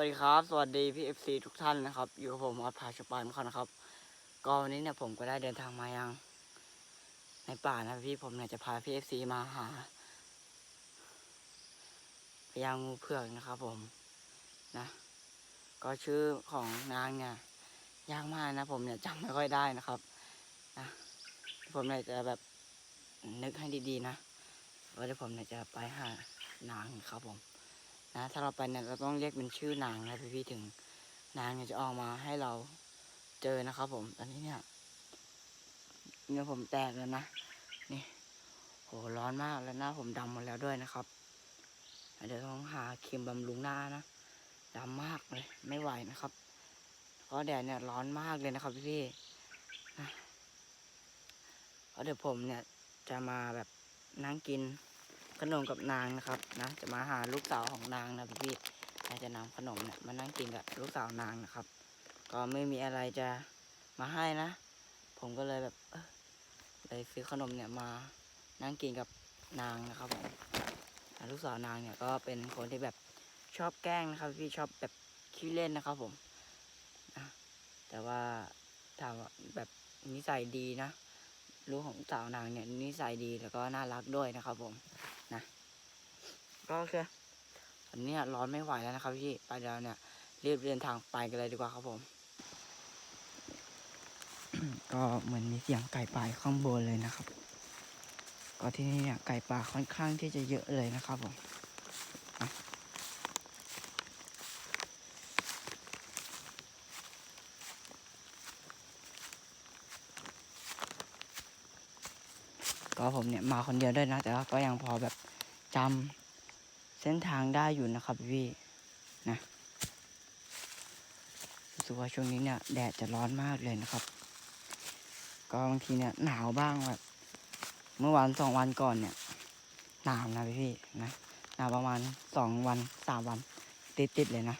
สวัสดีครับ สวัสดีพี่เอฟซีทุกท่านนะครับ อยู่กับผมออสพาชปานเขานะครับ ก็วันนี้เนี่ยผมก็ได้เดินทางมายัง ในป่านะพี่ผมเนี่ยจะพาพี่เอฟซีมาหาพญางูเผือกนะครับ ผมนะ ก็ชื่อของนางเนี่ยยากมากนะ ผมเนี่ยจำไม่ค่อยได้นะครับนะผมเนี่ยจะแบบนึกให้ดีๆนะว่าเดี๋ยวผมเนี่ยจะไปหานางครับผม นะถ้าเราไปเนี่ยเราต้องเรียกเป็นชื่อนางนะพี่พี่ถึง นางเนี่ยจะออกมาให้เราเจอนะครับ ผมตอนนี้เนี่ยเนื้อผมแตกแล้วนะนี่โหร้อนมากแล้วหน้าผมดำหมดแล้วด้วยนะครับเดี๋ยวต้องหาครีมบำรุงหน้านะดำมากเลย ไม่ไหวนะครับเพราะแดดเนี่ยร้อนมากเลยนะครับพี่พี่นะเพราะเดี๋ยวผมเนี่ยจะมาแบบนั่งกิน ขนมกับนางนะครับนะจะมาหาลูกสาวของนางนะพี่พี่ๆน่าจะนำขนมเนี่ยมานั่งกินกับลูกสาวนางนะครับ ก็ไม่มีอะไรจะมาให้นะ ผมก็เลยแบบเลยซื้อขนมเนี่ยมานั่งกินกับนางนะครับผมลูกสาวนางเนี่ยก็เป็นคนที่แบบชอบแกล้งนะครับ พี่ชอบแบบขี้เล่นนะครับผมแต่ว่าถามว่าแบบนิสัยดีนะ ลูกของสาวนางเนี่ยนิสัยดีแล้วก็น่ารักด้วยนะครับผมนะก็คือตอนนี้ร้อนไม่ไหวแล้วนะครับพี่ไปเดี๋ยวเนี่ยรีบเดินทางไปกันเลยดีกว่าครับผม ก็เหมือนมีเสียงไก่ป่าข้างบนเลยนะครับ ก็ที่นี่เนี่ยไก่ป่าค่อนข้างที่จะเยอะเลยนะครับผม ก็ผมเนี่ยมาคนเดียวด้วยนะ แต่ว่าก็ยังพอแบบจำเส้นทางได้อยู่นะครับพี่นะรู้สึกว่าช่วงนี้เนี่ยแดดจะร้อนมากเลยนะครับ ก็บางทีเนี่ยหนาวบ้างแบบเมื่อวันสองวันก่อนเนี่ยหนาวนะพี่พี่นะหนาวประมาณสองวันสามวันติดติดๆเลยนะ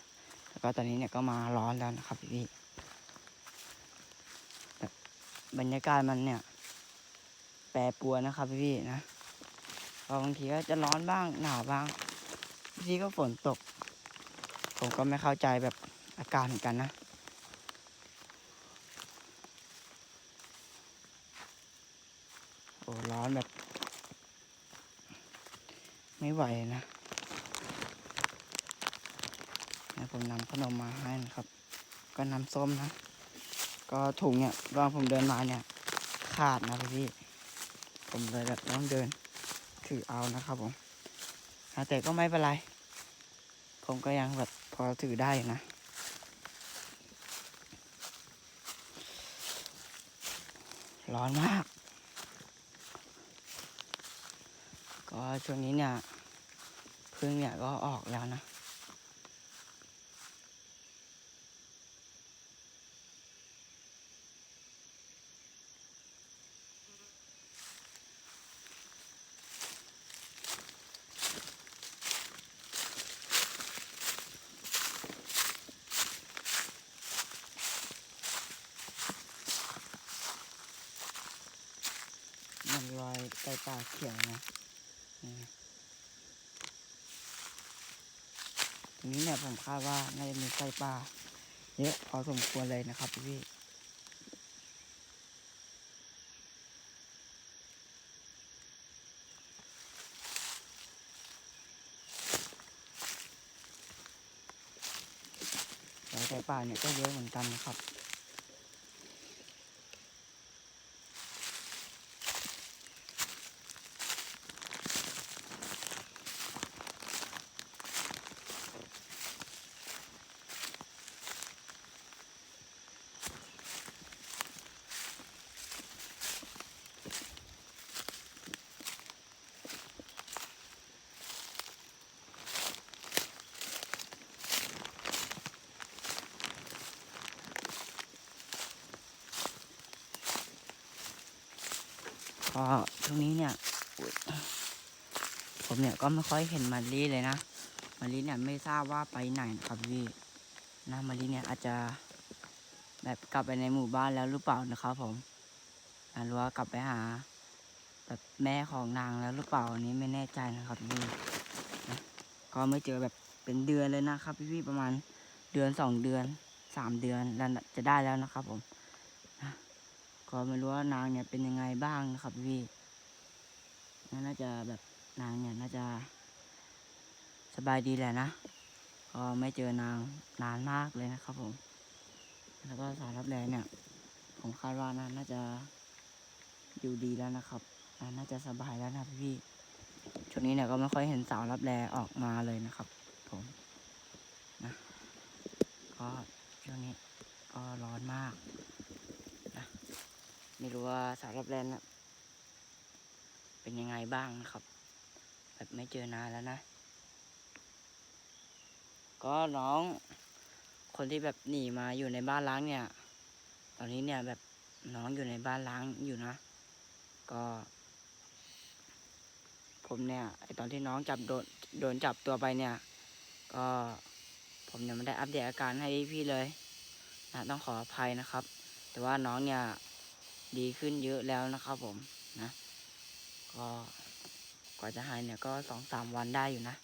แล้วก็ตอนนี้เนี่ยก็มาร้อนแล้วนะครับพี่พี่บรรยากาศมันเนี่ย แปรปรวนนะครับพี่พี่ๆนะบางทีก็จะร้อนบ้างหนาวบ้างบางทีก็ฝนตก ผมก็ไม่เข้าใจแบบอากาศเหมือนกันนะโอ้ร้อนแบบ ไม่ไหวนะนี่ผมนำขนมมาให้นะครับ ก็น้ำส้มนะ ก็ถุงเนี่ยตอนผมเดินมาเนี่ย ขาดนะพี่ ผมเลยแบบต้องเดินถือเอานะครับผมแต่ก็ไม่เป็นไร ผมก็ยังแบบพอถือได้นะ ร้อนมาก ก็ช่วงนี้เนี่ยพึ่งเนี่ยก็ออกแล้วนะ มันรอยไก่ป่าเขียวนะนี่นะ ตรงนี้เนี่ยผมคาดว่าน่าจะมีไก่ป่าเยอะพอสมควรเลยนะครับพี่รอยไก่ป่าเนี่ยก็เยอะเหมือนกันนะครับ ก็ช่วงนี้เนี่ยผมเนี่ยก็ไม่ค่อยเห็นมารีเลยนะมารีเนี่ยไม่ทราบว่าไปไหนนะครับพี่นะมารีเนี่ยอาจจะแบบกลับไปในหมู่บ้านแล้วหรือเปล่านะครับผมอาหรือว่ากลับไปหา แบบแม่ของนางแล้วหรือเปล่าอันนี้ไม่แน่ใจนะครับพี่ก็ไม่เจอแบบเป็นเดือนเลยนะครับพี่ๆประมาณเดือนสองเดือนสามเดือนแล้วจะได้แล้วนะครับผม ก็ไม่รู้ว่านางเนี่ยเป็นยังไงบ้างนะครับพี่น่าจะแบบนางเนี่ยน่าจะ สบายดีแหละนะก็ไม่เจอนางนานมากเลยนะครับผม แล้วก็สารรับแรงเนี่ย ผมคาดว่านะน่าจะอยู่ดีแล้วนะครับน่าจะสบายแล้วนะพี่ช่วงนี้เนี่ยก็ไม่ค่อยเห็นสาวรับแรออกมาเลยนะครับ ผมนะก็ช่วงนี้ก็ร้อนมาก ไม่รู้ว่าสาวรับแรน่ะเป็นยังไงบ้างนะครับ แบบไม่เจอนานแล้วนะ ก็น้อง คนที่แบบหนีมาอยู่ในบ้านล้างเนี่ย ตอนนี้เนี่ยแบบน้องอยู่ในบ้านล้างอยู่นะ ก็ ผมเนี่ยไอตอนที่น้องจับโดนโดนจับตัวไปเนี่ย ก็ผมยังไม่ได้อัปเดตอาการให้พี่เลยนะต้องขออภัยนะครับ แต่ว่าน้องเนี่ย ดีขึ้นเยอะแล้วนะครับผมนะก็กว่าจะหายเนี่ยก็สองสามวันได้อยู่นะ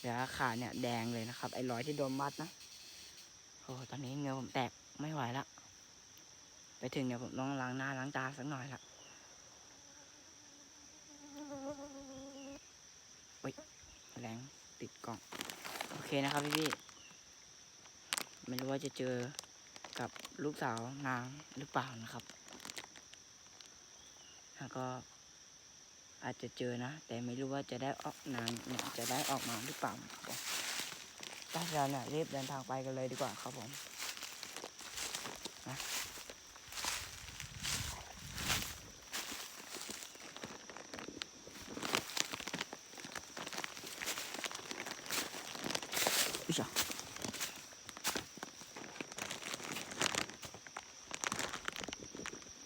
เดี๋ยวขาเนี่ยแดงเลยนะครับ ไอ้รอยที่โดนมัดนะโอ้ตอนนี้เงือผมแตกไม่ไหวละไปถึงเนี่ยผมต้องล้างหน้าล้างตาสักหน่อยละโอ้ยแรงติดกล่อง โอเคนะครับพี่พี่ๆไม่รู้ว่าจะเจอกับลูกสาวนางหรือเปล่านะครับ ก็อาจจะเจอนะ แต่ไม่รู้ว่าจะได้ออกนางเนี่ยจะได้ออกมาหรือเปล่าครับผมถ้าเราเนี่ยรีบเดินทางไปกันเลยดีกว่าครับผม อุ๊ยจ้ะ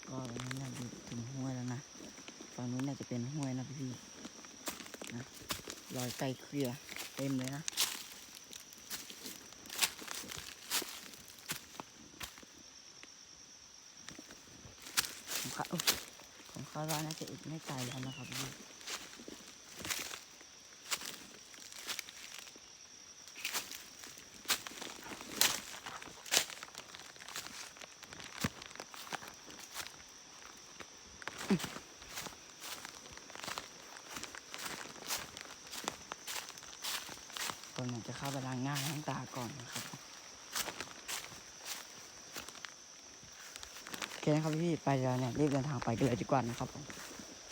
ก็ตอนนี้เนี่ยอยู่ถึงห้วยแล้วนะาจะเป็นห้วยนะพี่นะรอยไก่เคลียเต็มเลยนะผมคาขอุ๊ยผมคาดว่าน่าจะอีกไม่ไกลแล้วนะครับพี่ คน เข้าไปล้างหน้าล้างตาก่อนนะครับ โอเคนะครับพี่ไปแล้วเนี่ยรีบเดินทางไปกันเลยดีกว่านะครับผม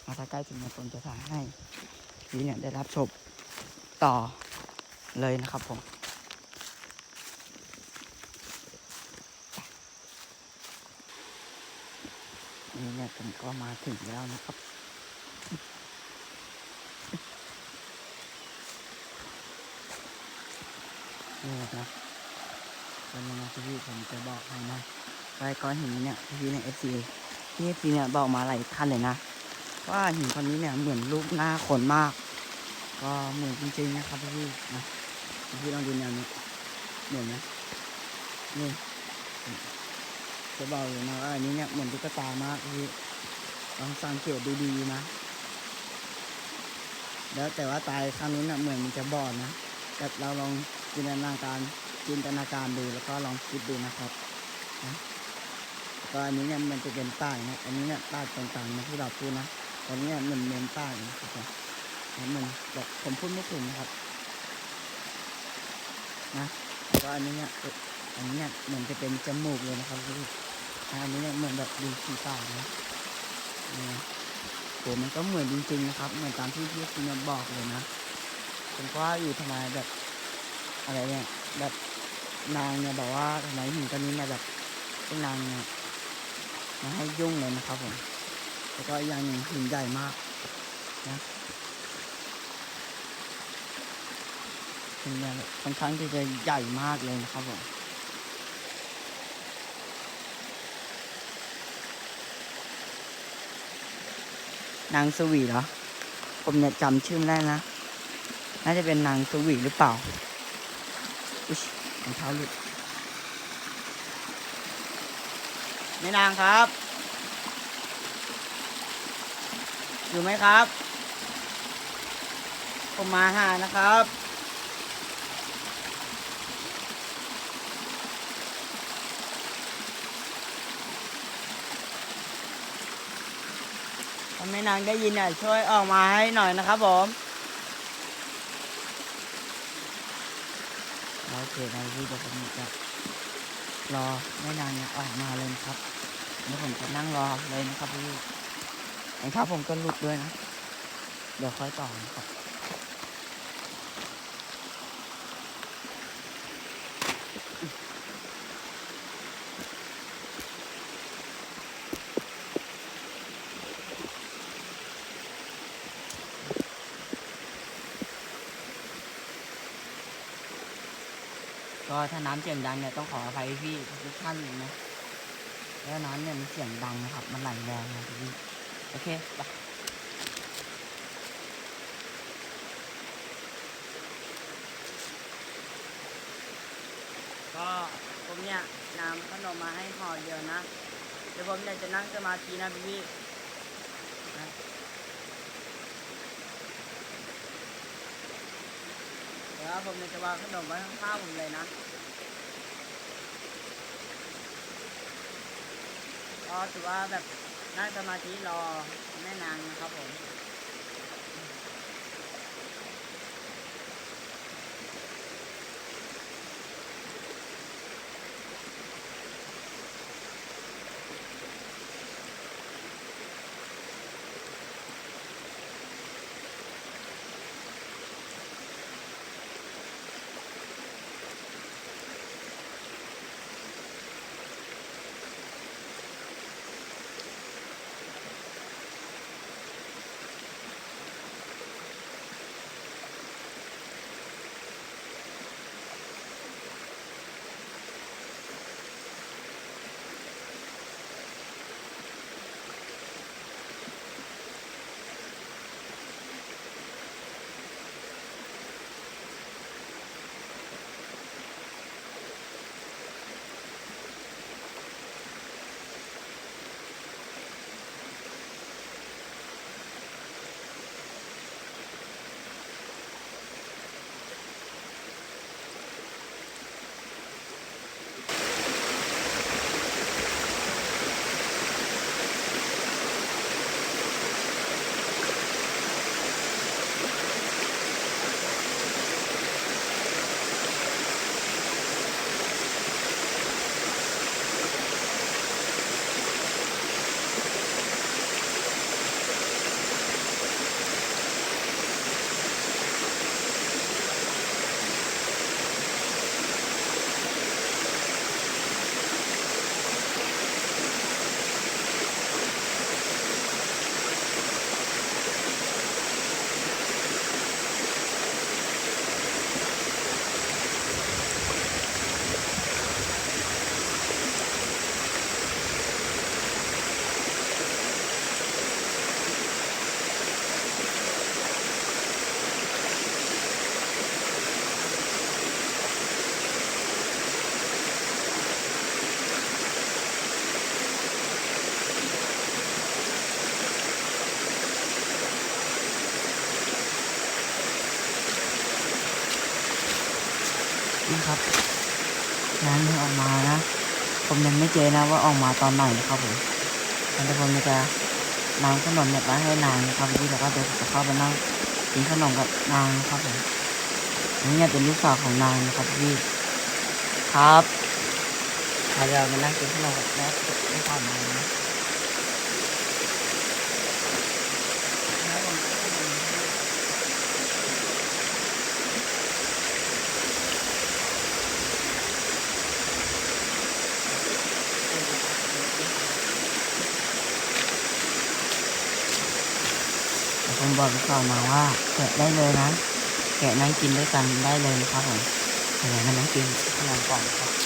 มาถ้าใกล้ถึงเนี่ยผมจะถ่ายให้พี่เนี่ยได้รับชมต่อเลยนะครับผมนี่เนี่ยผมก็มาถึงแล้วนะครับ นี่นะวันนี้นะพี่ผมจะบอกให้นะไว้ก้อนหินเนี่ยพี่ในเอฟซีที่เอฟซีเนี่ยบอกมาหลายท่านเลยนะว่าหินก้อนนี้เนี่ยเหมือนรูปหน้าคนมาก ก็เหมือนจริงๆนะครับพี่นะพี่ลองดูแนวนี้เหมือนไหมนี่จะบอกเลยนะว่าอันนี้เนี่ยเหมือนตุ๊กตามากพี่ลองสังเกตดูดีๆนะ แล้วแต่ว่าตายข้างนู้นน่ะเหมือนมันจะบอดนะแต่เราลอง จินตนาการจินตนาการดูแล้วก็ลองคิดดูนะครับนะก็อันนี้เนี่ยมันจะเป็นป้ายนะอันนี้เนี่ยป้าต่างๆนะที่เราพูดนะตอนนี้เนี่ยมันเน้นป้นะครับผมนะมันแบบผมพูดไม่ถึงนะครับนะแล้วก็อันนี้เนี่ยอันนี้เนี่ยเหมือนจะเป็นจมูกเลยนะครับพี่อันนี้เนี่ยเหมือนแบบดูขี้ปากนะนี่โหมันก็เหมือนจริงๆนะครับ เหมือนตามที่พี่คุณบอกเลยนะผมว่าอยู่ทำไมแบบ อะไรเนี่ยแบบนางเนี่ยบอกว่าทำไมหินก้อนนี้เนี่ยแบบเป็นนางเนี่ยมาให้ยุ่งเลยนะครับผมแล้วก็อีกอย่างหนึ่งหินใหญ่มากนะหินเนี่ยค่อนข้างที่จะใหญ่มากเลยนะครับผมนางสวีเหรอ ผมเนี่ยจำชื่อไม่ได้นะ น่าจะเป็นนางสวีหรือเปล่า อุ๊ยรองเท้าเลยแม่นางครับ อยู่ไหมครับ ผมมาหานะครับ ถ้าแม่นางได้ยินเนี่ยช่วยออกมาให้หน่อยนะครับผม โอเคนะพี่เดี๋ยวผมจะรอแม่นางเนี่ยออกมาเลยนะครับแล้วผมจะนั่งรอเลยนะครับพี่เห็นเท้าผมก็หลุดด้วยนะ เดี๋ยวค่อยต่อนะครับ ถ้าน้ำเสียงดังเนี่ยต้องขออภัยพี่ทุกท่านเลยนะ แล้วน้ำเนี่ยมันเสียงดังนะครับ มันไหลแรงนะพี่ โอเคไปก็ผมเนี่ยน้ำขนมมาให้ห่อเดียวนะ เดี๋ยวผมเนี่ยจะนั่งสมาธินะพี่นะเดี๋ยวผมจะวางขนมไว้ข้างๆผมเลยนะก็ถือว่าแบบนั่งสมาธิรอแม่นางนะครับผม ยังไม่เจอนะว่าออกมาตอนไหนนะครับผมแล้วเดี๋ยวผมจะนำขนมเนี่ยมาให้นางนะครับพี่แล้วก็เดี๋ยวจะเข้าไปนั่งกินขนมกับนางนะครับผมนี่เนี่ยเป็นลูกสาวของนางนะครับพี่ครับเราจะมานั่งกินขนมกับแม่ที่ทำนานะ บอกไปก่อนมาว่าแกะได้เลยนะ แกะนั่งกินด้วยกันได้เลยนะครับผมเดี๋ยวนั่งกินขนมก่อนครับ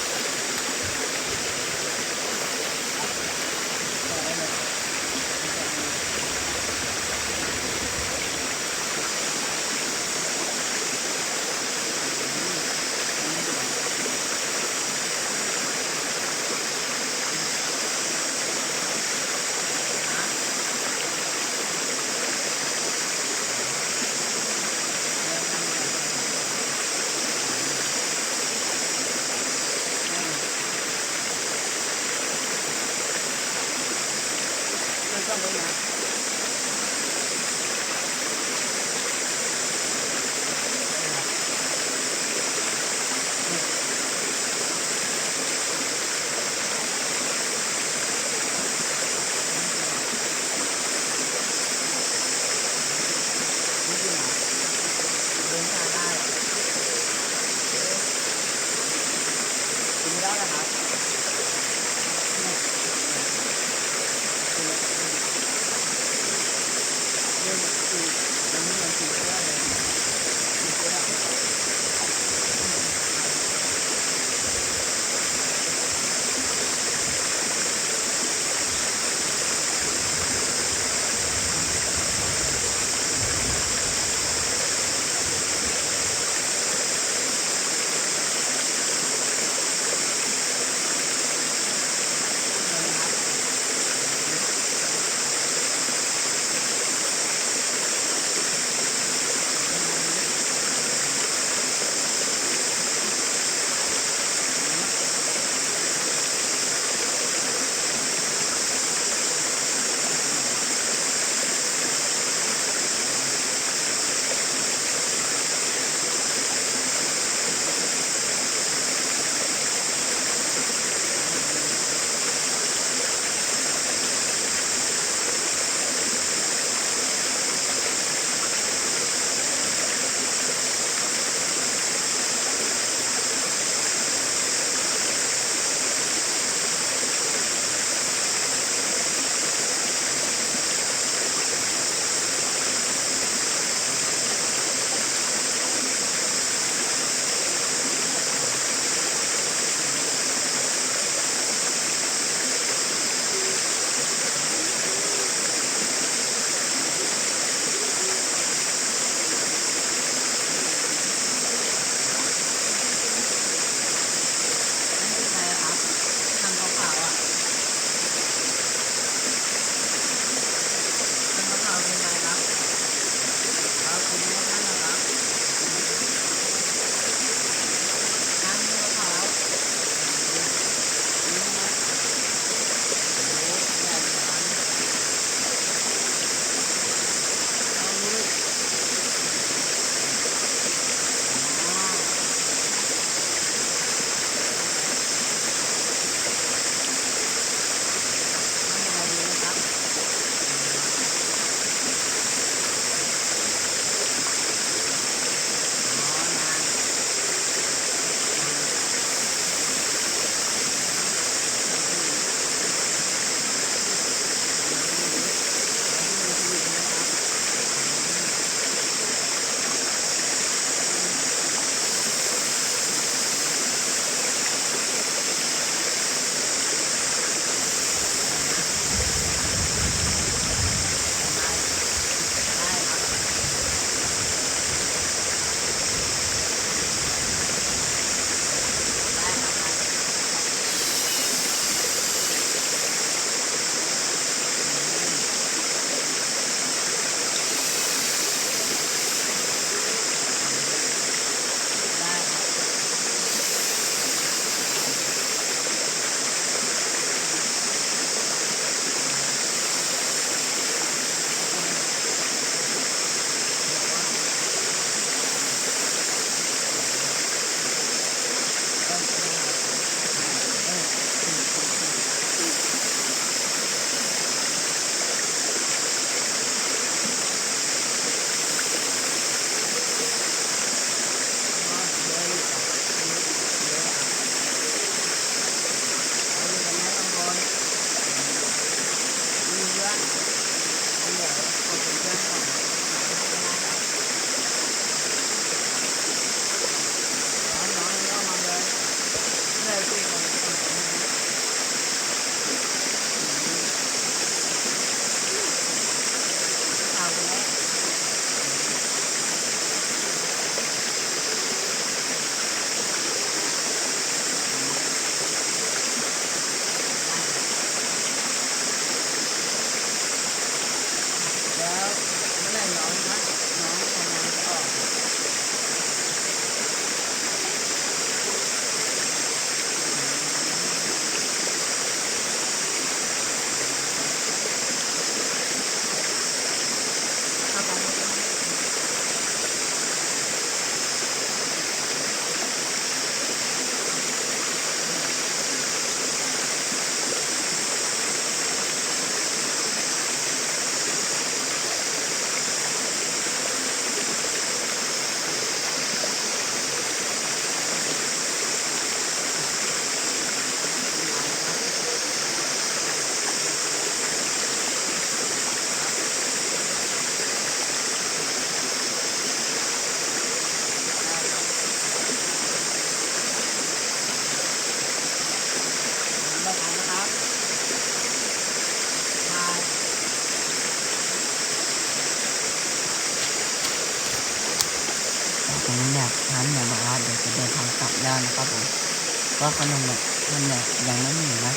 ก็ขนมเนี่ยมันเนี่ยยังไม่มีนะ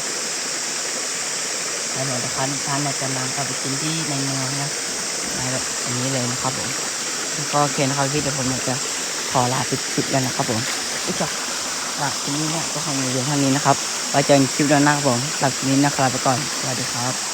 แล้วเดี๋ยวท่านท่านเนี่ยจะนำกลับไปกินที่ในเมืองนะแบบอันนี้เลยนะครับผมก็โอเคนะครับพี่เดี๋ยวผมจะขอลาปิดคลิปแล้วนะครับผมอุ๊ยจ้ะอะคลิปนี้เนี่ยก็คงมีเพียงเท่านี้นะครับไว้เจอกันคลิปหน้าครับผมหลักคลิปนี้นะครับไปก่อนสวัสดีครับ